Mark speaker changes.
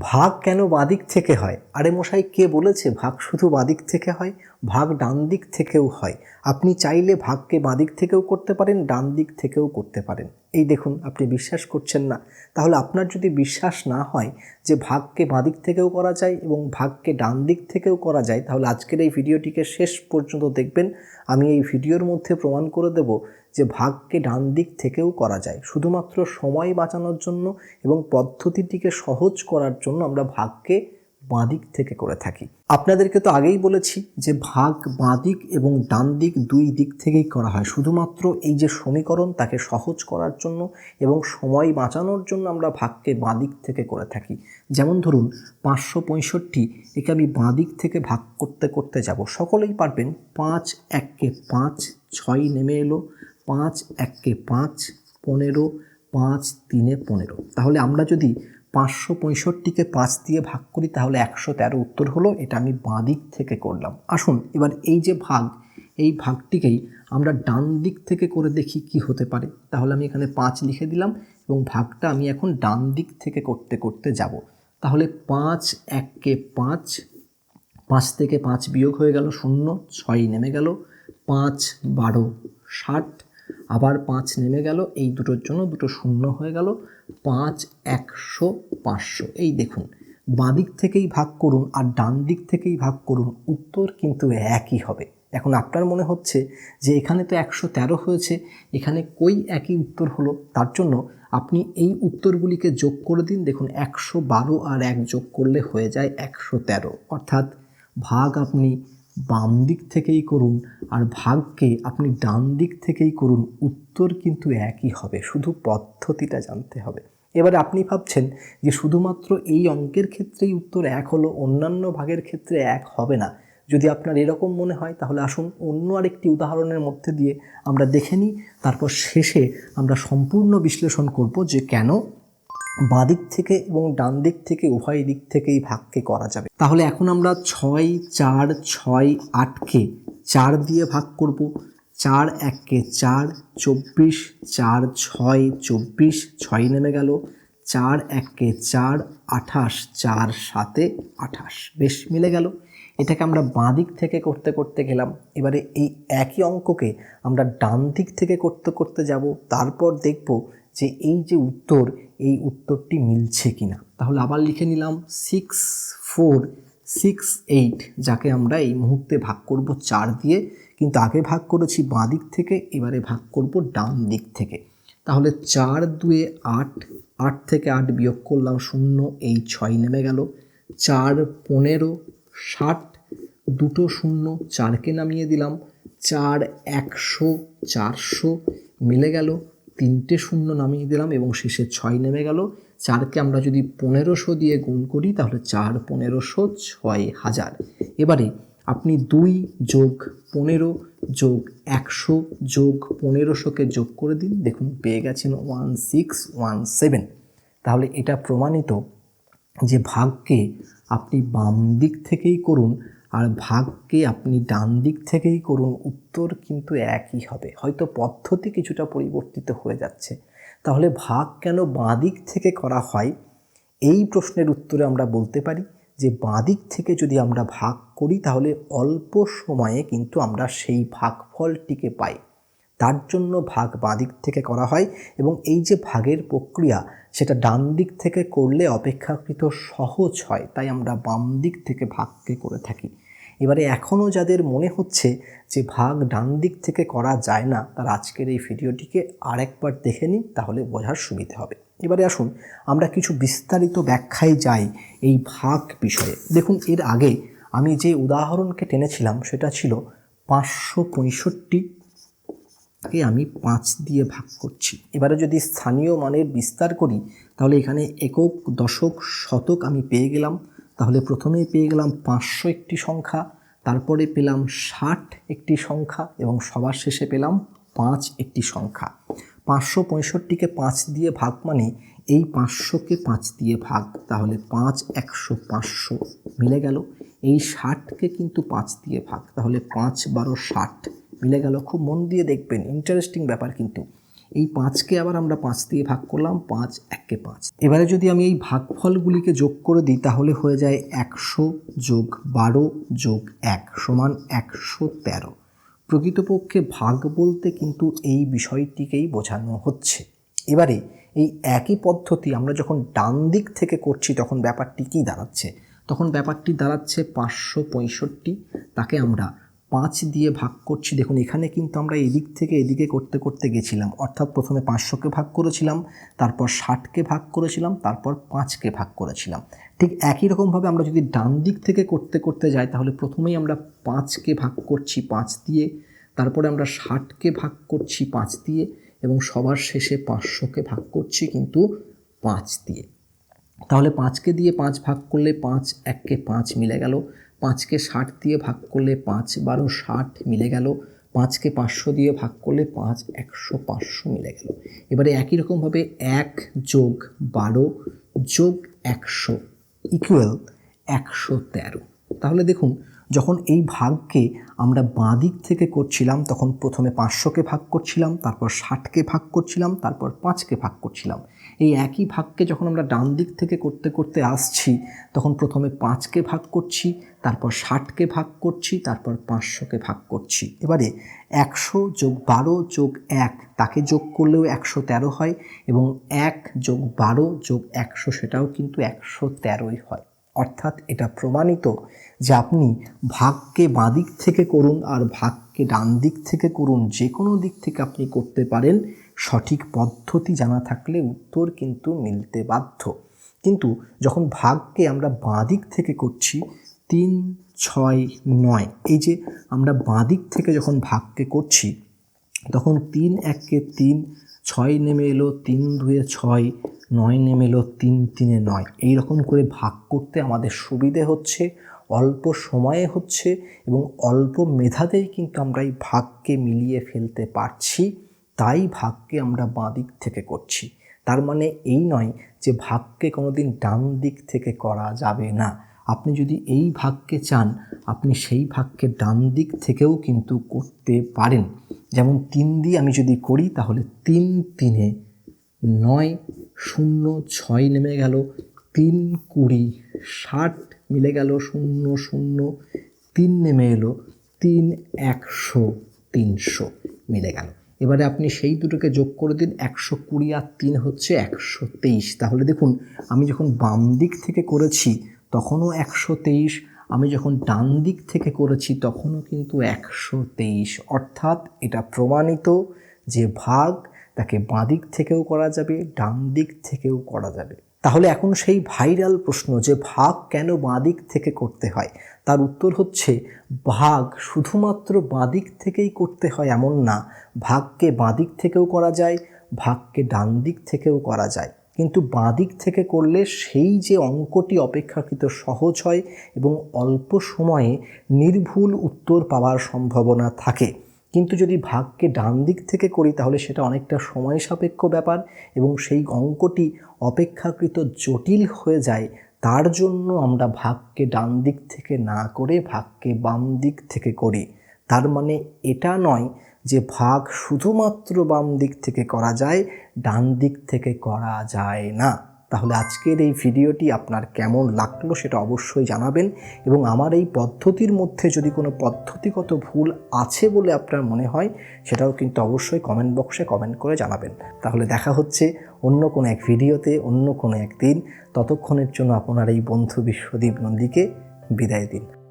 Speaker 1: ভাগ কেন বাদিক থেকে হয়? আরে মশাই, কে বলেছে ভাগ শুধু বাদিক থেকে হয়? ভাগ ডান দিক থেকেও হয়। আপনি চাইলে ভাগকে বাদিক থেকেও করতে পারেন, ডান দিক থেকেও করতে পারেন। এই দেখুন, আপনি বিশ্বাস করছেন না। তাহলে আপনার যদি বিশ্বাস না হয় যে ভাগকে বাদিক থেকেও করা যায় এবং ভাগকে ডান দিক থেকেও করা যায়, তাহলে আজকের এই ভিডিওটিকে শেষ পর্যন্ত দেখবেন। আমি এই ভিডিওর মধ্যে প্রমাণ করে দেব যে ভাগকে ডান দিক থেকেও করা যায়। শুধুমাত্র সময় বাঁচানোর জন্য এবং পদ্ধতিটিকে সহজ করার জন্য আমরা ভাগকে বাঁদিক থেকে করে থাকি। আপনাদেরকে তো আগেই বলেছি যে ভাগ বাঁদিক এবং ডান দিক দুই দিক থেকেই করা হয়। শুধুমাত্র এই যে সমীকরণ তাকে সহজ করার জন্য এবং সময় বাঁচানোর জন্য আমরা ভাগকে বাঁদিক থেকে করে থাকি। যেমন ধরুন, পাঁচশো পঁয়ষট্টি একে আমি বাঁদিক থেকে ভাগ করতে করতে যাব। সকলেই পারবেন, পাঁচ এককে পাঁচ, ছয় নেমে এলো পাঁচ এককে পাঁচ পনেরো, পাঁচ তিনে পনেরো। তাহলে আমরা যদি পাঁচশো পঁয়ষট্টিকে পাঁচ দিয়ে ভাগ করি, তাহলে একশো তেরো উত্তর হলো, এটা আমি বাঁ দিক থেকে করলাম। আসুন, এবার এই যে ভাগ, এই ভাগটিকেই আমরা ডান দিক থেকে করে দেখি কি হতে পারে। তাহলে আমি এখানে পাঁচ লিখে দিলাম এবং ভাগটা আমি এখন ডান দিক থেকে করতে করতে যাব। তাহলে পাঁচ এককে পাঁচ পাঁচ থেকে পাঁচ বিয়োগ হয়ে গেল শূন্য, ছয় নেমে গেল, পাঁচ বারো ষাট আবার পাঁচ নেমে গেল, এই দুটোর জন্য দুটো শূন্য হয়ে গেল, পাঁচ, একশো, পাঁচশো। এই দেখুন বাঁদিক থেকেই ভাগ করুন আর ডান দিক থেকেই ভাগ করুন, উত্তর কিন্তু একই হবে। এখন আপনার মনে হচ্ছে যে এখানে তো একশো তেরো হয়েছে, এখানে কই একই উত্তর হলো? তার জন্য আপনি এই উত্তরগুলিকে যোগ করে দিন। দেখুন, একশো বারো আর এক যোগ করলে হয়ে যায় একশো তেরো। অর্থাৎ ভাগ আপনি বাম দিক থেকেই করুন আর ভাগকে আপনি ডান দিক থেকেই করুন, উত্তর কিন্তু একই হবে। শুধু পদ্ধতিটা জানতে হবে। এবারে আপনি ভাবছেন যে শুধুমাত্র এই অঙ্কের ক্ষেত্রেই উত্তর এক হলো, অন্যান্য ভাগের ক্ষেত্রে এক হবে না। যদি আপনার এরকম মনে হয়, তাহলে আসুন অন্য আরেকটি উদাহরণের মধ্যে দিয়ে আমরা দেখে নিই। তারপর শেষে আমরা সম্পূর্ণ বিশ্লেষণ করব যে কেন বাঁ দিক থেকে এবং ডান দিক থেকে, উভয় দিক থেকেই ভাগকে করা যাবে। তাহলে এখন আমরা ছয়, চার, ছয়, আটকে চার দিয়ে ভাগ করব। চার এককে চার, চব্বিশ, চার, ছয়, চব্বিশ, ছয় নেমে গেল। চার এককে চার, আঠাশ, চার, সাতে আঠাশ, বেশ মিলে গেল। এটাকে আমরা বাঁ দিক থেকে করতে করতে গেলাম। এবারে এই একই অঙ্ককে আমরা ডান দিক থেকে করতে করতে যাব। তারপর দেখব যে এই যে উত্তর, এই উত্তরটি মিলছে কি না তাহলে আবার লিখে নিলাম সিক্স ফোর সিক্স এইট যাকে আমরা এই মুহূর্তে ভাগ করব চার দিয়ে, কিন্তু আগে ভাগ করেছি বাঁ দিক থেকে, এবারে ভাগ করব ডান দিক থেকে। তাহলে চার দুয়ে আট আট থেকে আট বিয়োগ করলাম শূন্য, এই ছয় নেমে গেল। চার পনেরো, ষাট, দুটো শূন্য, চারকে নামিয়ে দিলাম। চার একশো, চারশো, মিলে গেল। তিনটে শূন্য নামিয়ে দিলাম এবং শেষে ছয় নেমে গেল। চারকে আমরা যদি পনেরোশো দিয়ে গুণ করি, তাহলে চার পনেরোশো ছয় হাজার। এবারে আপনি দুই যোগ পনেরো যোগ একশো যোগ পনেরোশোকে যোগ করে দিন। দেখুন, পেয়ে গেছেন ওয়ান সিক্স, ওয়ান সেভেন। তাহলে এটা প্রমাণিত যে ভাগকে আপনি বাম দিক থেকেই করুন আর ভাগকে আপনি ডান দিক থেকেই করুন, উত্তর কিন্তু একই হবে। হয়তো পদ্ধতি কিছুটা পরিবর্তিত হয়ে যাচ্ছে। তাহলে ভাগ কেন বাঁ দিক থেকে করা হয়? এই প্রশ্নের উত্তরে আমরা বলতে পারি যে, বাঁ দিক থেকে যদি আমরা ভাগ করি, তাহলে অল্প সময়ে কিন্তু আমরা সেই ভাগফলটিকে পাই। তার জন্য ভাগ বাঁ দিক থেকে করা হয় এবং এই যে ভাগের প্রক্রিয়া, সেটা ডান দিক থেকে করলে অপেক্ষাকৃত সহজ হয়। তাই আমরা বাম দিক থেকে ভাগকে করে থাকি। এবারে এখনও যাদের মনে হচ্ছে যে ভাগ ডান দিক থেকে করা যায় না, তার আজকের এই ভিডিওটিকে আরেকবার দেখে নিন, তাহলে বোঝার সুবিধে হবে। এবারে আসুন, আমরা কিছু বিস্তারিত ব্যাখ্যায় যাই এই ভাগ বিষয়ে। দেখুন, এর আগে আমি যে উদাহরণকে টেনেছিলাম, সেটা ছিল পাঁচশো পঁয়ষট্টি কে আমি পাঁচ দিয়ে ভাগ করছি। এবারে যদি স্থানীয় মানের বিস্তার করি, তাহলে এখানে একক, দশক, শতক আমি পেয়ে গেলাম। তাহলে প্রথমেই পেয়ে গেলাম পাঁচশো একটি সংখ্যা, তারপরে পেলাম ষাট একটি সংখ্যা এবং সবার শেষে পেলাম পাঁচ একটি সংখ্যা। পাঁচশো পঁয়ষট্টিকে পাঁচ দিয়ে ভাগ মানে এই পাঁচশোকে পাঁচ দিয়ে ভাগ, তাহলে পাঁচ একশো পাঁচশো মিলে গেল। এই ষাটকে কিন্তু পাঁচ দিয়ে ভাগ, তাহলে পাঁচ বারো ষাট মিলে গেল। খুব মন দিয়ে দেখবেন ইন্টারেস্টিং ব্যাপার কিন্তু। এই পাঁচকে আবার আমরা পাঁচ দিয়ে ভাগ করলাম, পাঁচ এককে পাঁচ। এবারে যদি আমি এই ভাগফলগুলিকে যোগ করে দিই, তাহলে হয়ে যায় একশো যোগ বারো যোগ এক সমান একশো তেরো। প্রকৃতপক্ষে ভাগ বলতে কিন্তু এই বিষয়টিকেই বোঝানো হচ্ছে। এবারে এই একই পদ্ধতি আমরা যখন ডান দিক থেকে করছি, তখন ব্যাপারটি কী দাঁড়াচ্ছে? তখন ব্যাপারটি দাঁড়াচ্ছে পাঁচশো পঁয়ষট্টি, তাকে আমরা পাঁচ দিয়ে ভাগ করছি। দেখুন, এখানে কিন্তু আমরা এদিক থেকে এদিকে করতে করতে গেছিলাম। অর্থাৎ প্রথমে পাঁচশোকে ভাগ করেছিলাম, তারপর ষাটকে ভাগ করেছিলাম, তারপর পাঁচকে ভাগ করেছিলাম। ঠিক একই রকমভাবে আমরা যদি ডান দিক থেকে করতে করতে যাই, তাহলে প্রথমেই আমরা পাঁচকে ভাগ করছি পাঁচ দিয়ে, তারপরে আমরা ষাটকে ভাগ করছি পাঁচ দিয়ে, এবং সবার শেষে পাঁচশোকে ভাগ করছি কিন্তু পাঁচ দিয়ে। তাহলে পাঁচকে দিয়ে পাঁচ ভাগ করলে পাঁচ এককে পাঁচ মিলে গেল। পাঁচকে ষাট দিয়ে ভাগ করলে পাঁচ, বারো, ষাট মিলে গেল। পাঁচকে পাঁচশো দিয়ে ভাগ করলে পাঁচ, একশো পাঁচশো মিলে গেল। এবারে একই রকমভাবে এক যোগ বারো যোগ একশো ইকুয়াল একশো তেরো। তাহলে দেখুন, যখন এই ভাগকে আমরা বাঁ দিক থেকে করছিলাম, তখন প্রথমে পাঁচশোকে ভাগ করছিলাম, তারপর ষাটকে ভাগ করছিলাম, তারপর পাঁচকে ভাগ করছিলাম। এই একই ভাগকে যখন আমরা ডান দিক থেকে করতে করতে আসছি, তখন প্রথমে পাঁচকে ভাগ করছি তারপর ষাটকে ভাগ করছি, তারপর পাঁচশোকে ভাগ করছি। এবারে একশো যোগ বারো যোগ এক, তাকে যোগ করলেও একশো তেরো হয় এবং এক যোগ বারো যোগ একশো সেটাও কিন্তু একশো তেরোই হয়। অর্থাৎ এটা প্রমাণিত যে আপনি ভাগকে বাঁ দিক থেকে করুন আর ভাগকে ডান দিক থেকে করুন, যে কোনো দিক থেকে আপনি করতে পারেন, সঠিক পদ্ধতি জানা থাকলে উত্তর কিন্তু মিলতে বাধ্য। কিন্তু যখন ভাগকে আমরা বাঁ দিক থেকে করছি তিন, ছয়, নয়। এই যে আমরা বাঁ দিক থেকে যখন ভাগকে করছি, তখন তিন, এককে তিন, ছয় নেমে এলো, তিন, দুয়ে ছয়, নয় নেমে এলো, তিন, তিনে নয়। এই রকম করে ভাগ করতে আমাদের সুবিধে হচ্ছে, অল্প সময়ে হচ্ছে এবং অল্প মেধাতেই কিন্তু আমরা এই ভাগকে মিলিয়ে ফেলতে পারছি, তাই ভাগকে আমরা বাঁ দিক থেকে করছি। তার মানে এই নয় যে ভাগকে কোনোদিন ডান দিক থেকে করা যাবে না। আপনি যদি এই ভাগকে চান, আপনি সেই ভাগকে ডান দিক থেকেও কিন্তু করতে পারেন। যেমন তিন দিয়ে আমি যদি করি, তাহলে তিন তিনে নয় শূন্য ছয় নেমে গেল, তিন কুড়ি ষাট মিলে গেল শূন্য শূন্য, তিন নেমে এলো, তিন একশো তিনশো মিলে গেল। এবারে আপনি সেই দুটোকে যোগ করে দিন, একশো কুড়ি আর তিন হচ্ছে একশো তেইশ। তাহলে দেখুন, আমি যখন বাম দিক থেকে করেছি তখনও একশো তেইশ, আমি যখন ডান দিক থেকে করেছি তখনও কিন্তু একশো তেইশ। অর্থাৎ এটা প্রমাণিত যে ভাগ তাকে বাঁ দিক থেকেও করা যাবে, ডান দিক থেকেও করা যাবে। তাহলে এখন সেই ভাইরাল প্রশ্ন যে ভাগ কেন বাঁ দিক থেকে করতে হয়? তার উত্তর হচ্ছে, ভাগ শুধুমাত্র বাঁ দিক থেকেই করতে হয় এমন না। ভাগকে বাঁ দিক থেকেও করা যায়, ভাগকে ডান দিক থেকেও করা যায়। কিন্তু বাঁ দিক থেকে করলে সেই যে অঙ্কটি অপেক্ষাকৃত সহজ হয় এবং অল্প সময়ে নির্ভুল উত্তর পাওয়ার সম্ভাবনা থাকে। কিন্তু যদি ভাগকে ডান দিক থেকে করি, তাহলে সেটা অনেকটা সময় সাপেক্ষ ব্যাপার এবং সেই অঙ্কটি অপেক্ষাকৃত জটিল হয়ে যায়। তার জন্য আমরা ভাগকে ডান দিক থেকে না করে ভাগকে বাম দিক থেকে করি। তার মানে এটা নয় যে ভাগ শুধুমাত্র বাম দিক থেকে করা যায়, ডান দিক থেকে করা যায় না। তাহলে আজকের এই ভিডিওটি আপনার কেমন লাগল সেটা অবশ্যই জানাবেন এবং আমার এই পদ্ধতির মধ্যে যদি কোনো পদ্ধতিগত ভুল আছে বলে আপনার মনে হয়, সেটাও কিন্তু অবশ্যই কমেন্ট বক্সে কমেন্ট করে জানাবেন। তাহলে দেখা হচ্ছে অন্য কোনো এক ভিডিওতে, অন্য কোনো একদিন ততক্ষণের জন্য আপনার এই বন্ধু বিশ্বদীপ নন্দীকে বিদায় দিন।